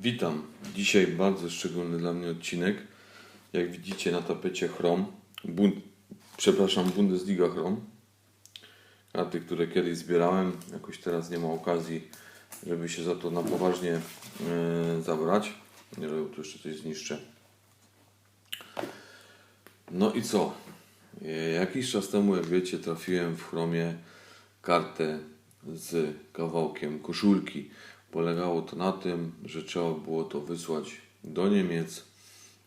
Witam. Dzisiaj bardzo szczególny dla mnie odcinek. Jak widzicie na tapecie Chrom, Bund, przepraszam, Bundesliga Chrom. Karty, które kiedyś zbierałem, jakoś teraz nie ma okazji, żeby się za to na poważnie e, zabrać. Nie, że tu jeszcze coś zniszczę. No i co? E, Jakiś czas temu, jak wiecie, trafiłem w Chromie kartę z kawałkiem koszulki. Polegało to na tym, że trzeba było to wysłać do Niemiec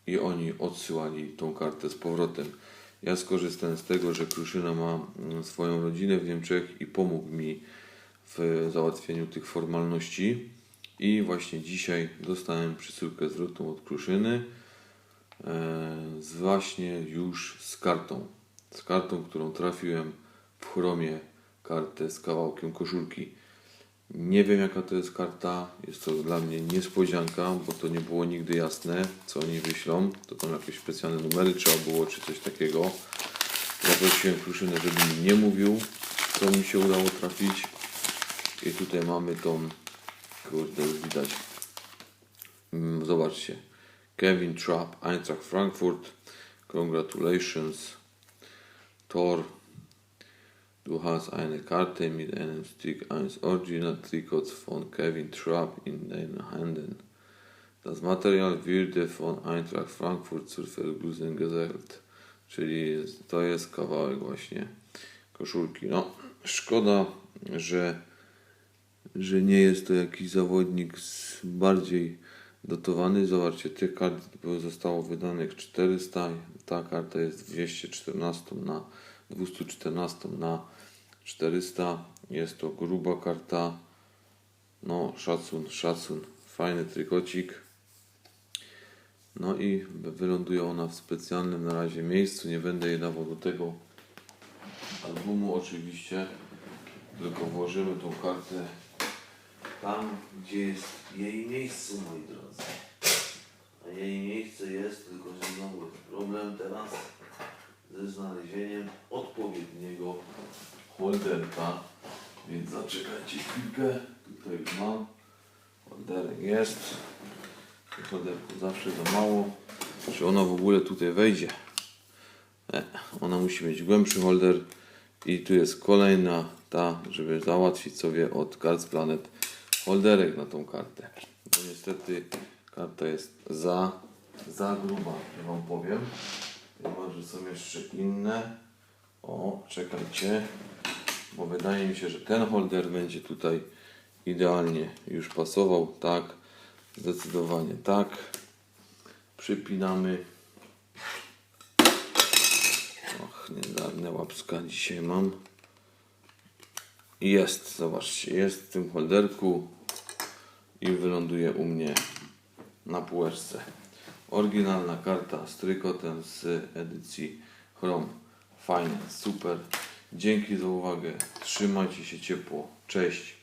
i oni odsyłali tą kartę z powrotem. Ja skorzystałem z tego, że Kruszyna ma mm, swoją rodzinę w Niemczech i pomógł mi w załatwieniu tych formalności. I właśnie dzisiaj dostałem przesyłkę zwrotną od Kruszyny e, z właśnie już z kartą. Z kartą, którą trafiłem w chromie kartę z kawałkiem koszulki. Nie wiem jaka to jest karta, jest to dla mnie niespodzianka, bo to nie było nigdy jasne, co oni wyślą. To tam jakieś specjalne numery trzeba było, czy coś takiego. Zaprosiłem Kruszynę, żeby mi nie mówił, co mi się udało trafić. I tutaj mamy tą, kurde, już widać. Mm, Zobaczcie. Kevin Trapp, Eintracht Frankfurt. Congratulations. Tor Du hast eine Karte mit einem Stück eines Original-Trikots von Kevin Trapp in deinen Händen. Das Material wurde von Eintracht Frankfurt zur Verlosung gesellt. Czyli to jest kawałek właśnie koszulki. No, szkoda, że, że nie jest to jakiś zawodnik bardziej dotowany. Zobaczcie, tych kart zostało wydanych 400. Ta karta jest 214 na 214 na 400. Jest to gruba karta. No, szacun, szacun. Fajny trykocik. No i wyląduje ona w specjalnym na razie miejscu. Nie będę jej dawał do tego albumu oczywiście. Tylko włożymy tą kartę tam, gdzie jest jej miejsce, moi drodzy. A jej miejsce jest, tylko że znowu problem teraz ze znalezieniem holderka. Więc zaczekajcie chwilkę. Tutaj już mam. Holderek jest. Tych holderków zawsze za mało. Czy ona w ogóle tutaj wejdzie? Nie. Ona musi mieć głębszy holder. I tu jest kolejna ta, żeby załatwić sobie od Cards Planet holderek na tą kartę. Bo niestety karta jest za, za gruba, że Wam powiem. Chyba, że są jeszcze inne. O, czekajcie. Bo wydaje mi się, że ten holder będzie tutaj idealnie już pasował. Tak, zdecydowanie tak. Przypinamy. Och, niedawne łapska dzisiaj mam. Jest, zobaczcie, jest w tym holderku i wyląduje u mnie na półeczce. Oryginalna karta z trykotem z edycji Chrome. Fajne, super. Dzięki za uwagę. Trzymajcie się ciepło. Cześć.